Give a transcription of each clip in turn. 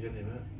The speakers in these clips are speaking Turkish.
되겠냐면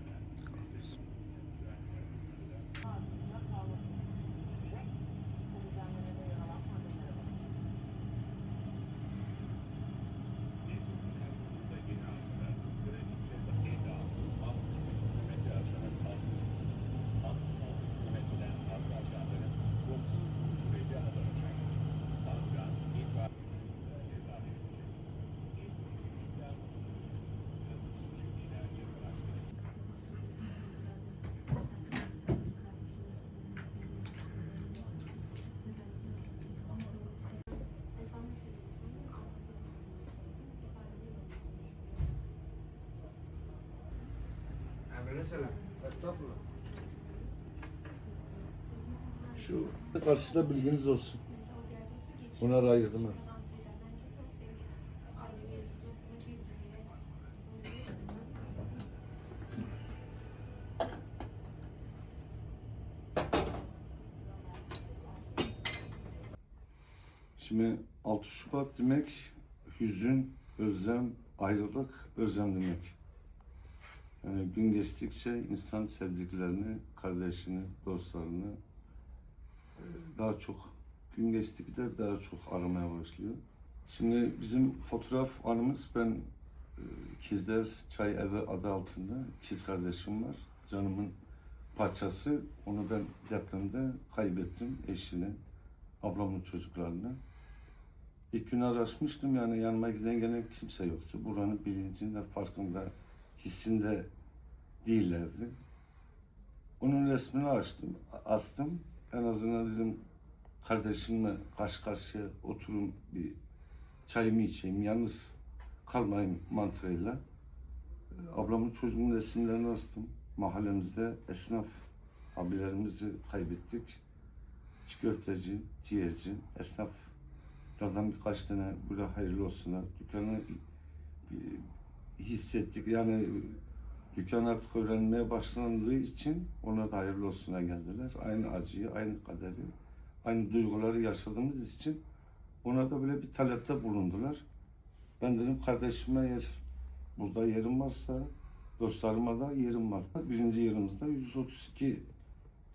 Estağfurullah. Şu karşıda bilginiz olsun. Bunlar ayırdım ben. Şimdi 6 Şubat demek hüzün, özlem, ayrılık, özlem demek. Yani gün geçtikçe insan sevdiklerini, kardeşini, dostlarını e, daha çok gün geçtikçe daha çok aramaya başlıyor. Şimdi bizim fotoğraf anımız ben e, İkizler Çay Evi adı altında ikiz kardeşim var. Canımın parçası. Onu ben depremde kaybettim eşini, ablamın çocuklarını. İlk gün araşmıştım yani yanıma giden gelen kimse yoktu. Buranın bilincinde, farkında, hissinde değillerdi. Onun resmini açtım, astım. En azından dedim kardeşimle karşı karşıya oturum bir çayımı içeyim, yalnız kalmayayım mantığıyla. Ablamın çocuğunun resimlerini astım. Mahallemizde esnaf abilerimizi kaybettik. Çiğ köfteci, ciğerci, esnaflardan birkaç tane burada hayırlı olsun. Dükkanı hissettik. Yani dükkan artık öğrenmeye başlandığı için ona da hayırlı olsuna geldiler. Aynı acıyı, aynı kaderi, aynı duyguları yaşadığımız için ona da böyle bir talepte bulundular. Ben dedim kardeşime eğer burada yerim varsa dostlarıma da yerim var. Birinci yılımızda 132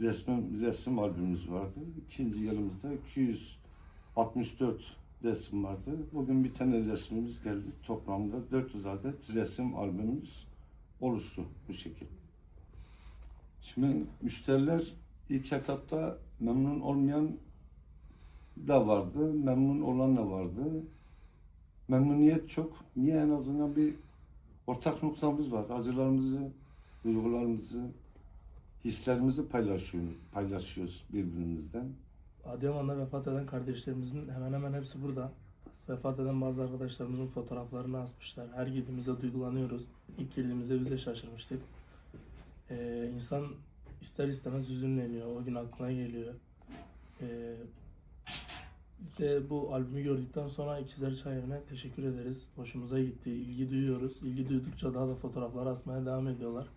resim, resim albümümüz vardı. İkinci yılımızda 264 resim vardı. Bugün bir tane resmimiz geldi. Toplamda 400 adet resim albümümüz oluştu bu şekil. Şimdi müşteriler ilk etapta memnun olmayan da vardı, memnun olan da vardı. Memnuniyet çok. Niye en azından bir ortak noktamız var. Acılarımızı, duygularımızı, hislerimizi paylaşıyoruz, paylaşıyoruz birbirimizden. Adıyaman'da vefat eden kardeşlerimizin hemen hemen hepsi burada. Vefat eden bazı arkadaşlarımızın fotoğraflarını asmışlar. Her gittiğimizde duygulanıyoruz. İlk geldiğimizde biz de şaşırmıştık. Ee, insan ister istemez hüzünleniyor. O gün aklına geliyor. Ee, biz bu albümü gördükten sonra İkizler Çayı'na teşekkür ederiz. Hoşumuza gitti. ilgi duyuyoruz. İlgi duydukça daha da fotoğrafları asmaya devam ediyorlar.